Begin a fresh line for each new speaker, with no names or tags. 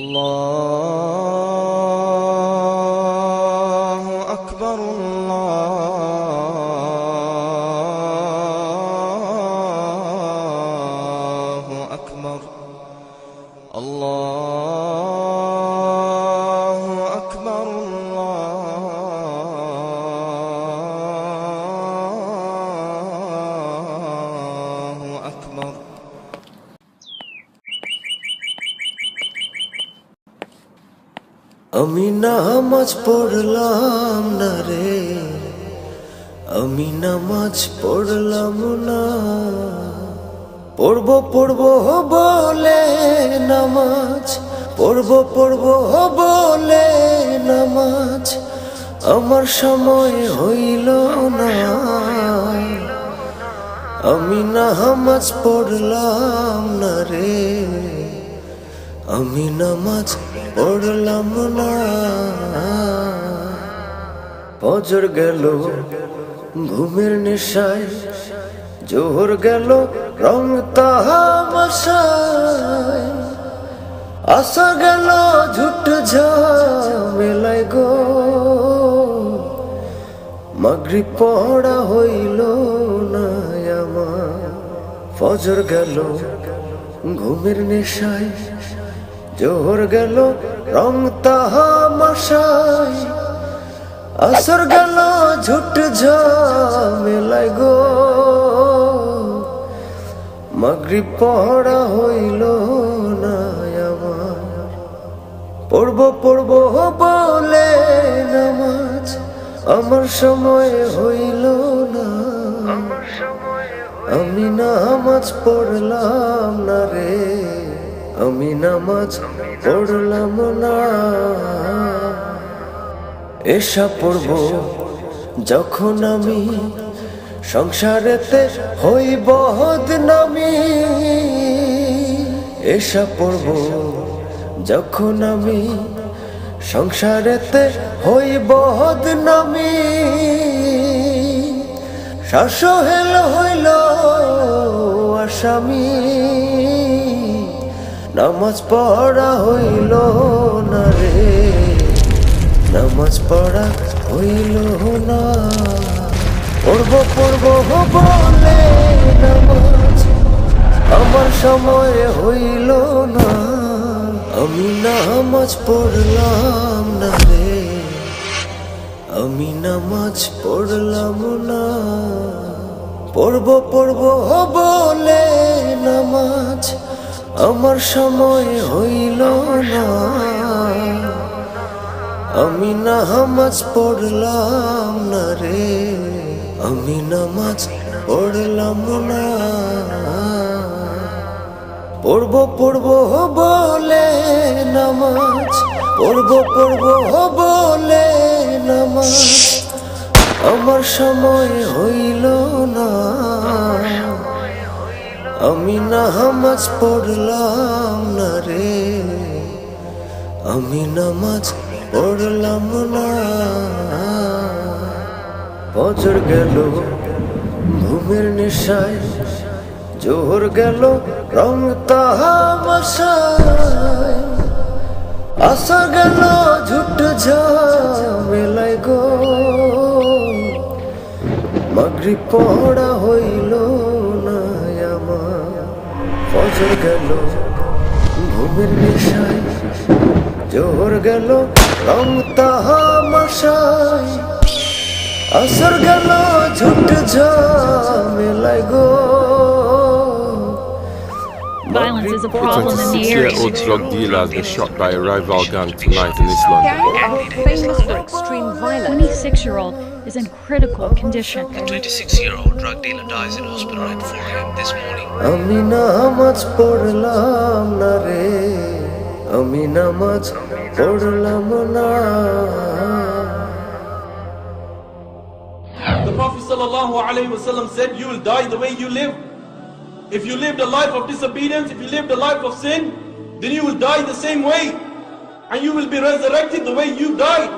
الله أكبر الله.
আমি নামাজ পড়লাম না রে। আমি নামাজ পড়লাম না। পড়ব পড়ব বলে নামাজ। পড়ব পড়ব বলে নামাজ। আমার সময় হইল না। আমি নামাজ পড়লাম না রে। আমি নামাজ পড়লাম না। ফজর গেল, ঘুমের নেশায়। জোহর গেল, রং আসা গেল, ঝুট ঝামেলায় গো। মাগরি পড়া হইল না আমার। ফজর গেল, ঘুমের নেশায়। জোহর গেল, রং তাহামাশায় আসর গেল, ঝুট ঝামেলায় গো। মাগরি পড়া হইল না পড়ব পড়ব বলে নামাজ, আমার সময় হইল না। আমি নামাজ পড়লাম না রে। আমি নামাজ পড়লাম না। এসা পড়ব যখন আমি সংসারেতে হই বদনামি। এসা পড়ব যখন আমি সংসারেতে হই বদনামি। শাসহেল হইল আসামি। নামাজ পড়া হইল না রে। নামাজ পড়া হইল না। পড়ব পড়ব বলে নামাজ। আমার সময় হইল না। আমি নামাজ পড়লাম না রে। আমি নামাজ পড়লাম না। পড়ব পড়ব বলে নামাজ। আমার সময় হইল না। আমি নামাজ পড়লাম না রে। আমি নামাজ পড়লাম না। পড়ব পড়ব বলে নামাজ। পড়ব পড়ব বলে নামাজ। আমার সময় হইল না। আমি নামাজ পড়লাম না রে। আমি নামাজ পড়লাম না। বছর গেল, ঘুমের নেশায়। জোহর গেল, রং আসা গেল, ঝুট ঝামেলায় গো। মাগরি পড়া হইল। ফজর গেল ঘুমের নেশায় জোহর গেল রং তাহামাশায় আসর গেল ঝুট ঝামেলায় গো
Violence is a problem in the area.
26-year-old drug dealer has been shot by a rival gang tonight in East London.
famous for extreme violence.
26 year old is in critical condition.
26 year old drug dealer dies in hospital at 4 a.m. this morning.
আমি নামাজ পড়লাম না রে আমি নামাজ পড়লাম না
The Prophet ﷺ said, You will die the way you live. If you lived a life of disobedience, if you lived a life of sin, then you will die the same way. And you will be resurrected the way you died.